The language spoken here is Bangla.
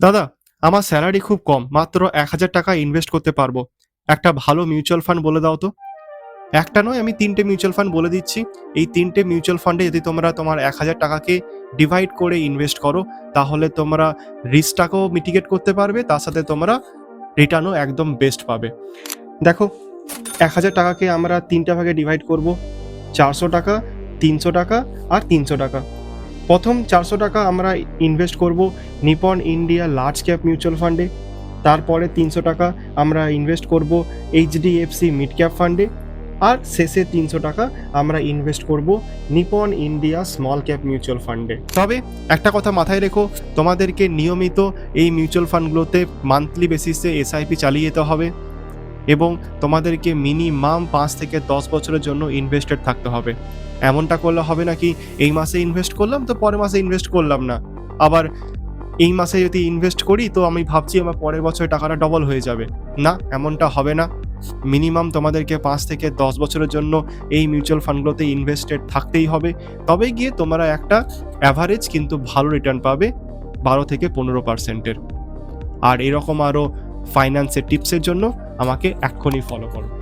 দাদা, আমার স্যালারি খুব কম, মাত্র এক হাজার টাকা ইনভেস্ট করতে পারব। একটা ভালো মিউচুয়াল ফান্ড বলে দাও তো। একটা নয়, আমি তিনটে মিউচুয়াল ফান্ড বলে দিচ্ছি। এই তিনটে মিউচুয়াল ফান্ডে যদি তোমরা তোমার এক হাজার টাকাকে ডিভাইড করে ইনভেস্ট করো, তাহলে তোমরা রিস্কটাকেও মিটিগেট করতে পারবে, তার সাথে তোমরা রিটার্নও একদম বেস্ট পাবে। দেখো এক হাজার টাকাকে আমরা তিনটা ভাগে ডিভাইড করব। চারশো টাকা, তিনশো টাকা আর তিনশো টাকা। প্রথম চারশো টাকা আমরা ইনভেস্ট করব Nippon India large cap mutual ফান্ডে তারপরে তিনশো টাকা আমরা ইনভেস্ট করব এইচডিএফসি মিড ক্যাপ ফান্ডে আর শেষে তিনশো টাকা আমরা ইনভেস্ট করব Nippon India small cap mutual ফান্ডে তবে একটা কথা মাথায় রেখো, তোমাদেরকে নিয়মিত এই মিউচুয়াল ফান্ডগুলোতে মান্থলি বেসিসে এসআইপি চালিয়ে যেতে হবে। এবং তোমাদেরকে মিনিমাম পাঁচ থেকে দশ বছরের জন্য ইনভেস্টেড থাকতে হবে। এমনটা করলে হবে নাকি, এই মাসে ইনভেস্ট করলাম তো পরের মাসে ইনভেস্ট করলাম না। আবার এই মাসে যদি ইনভেস্ট করি তো আমি ভাবছি আমার পরের বছর টাকাটা ডবল হয়ে যাবে। না, এমনটা হবে না। মিনিমাম তোমাদেরকে পাঁচ থেকে দশ বছরের জন্য এই মিউচুয়াল ফান্ডগুলোতে ইনভেস্টেড থাকতেই হবে। তবে গিয়ে তোমরা একটা অ্যাভারেজ কিন্তু ভালো রিটার্ন পাবে বারো থেকে পনেরো পার্সেন্টের আর এরকম আরও ফাইন্যান্সের টিপসের জন্য আমাকে এক্ষুনি ফলো করো।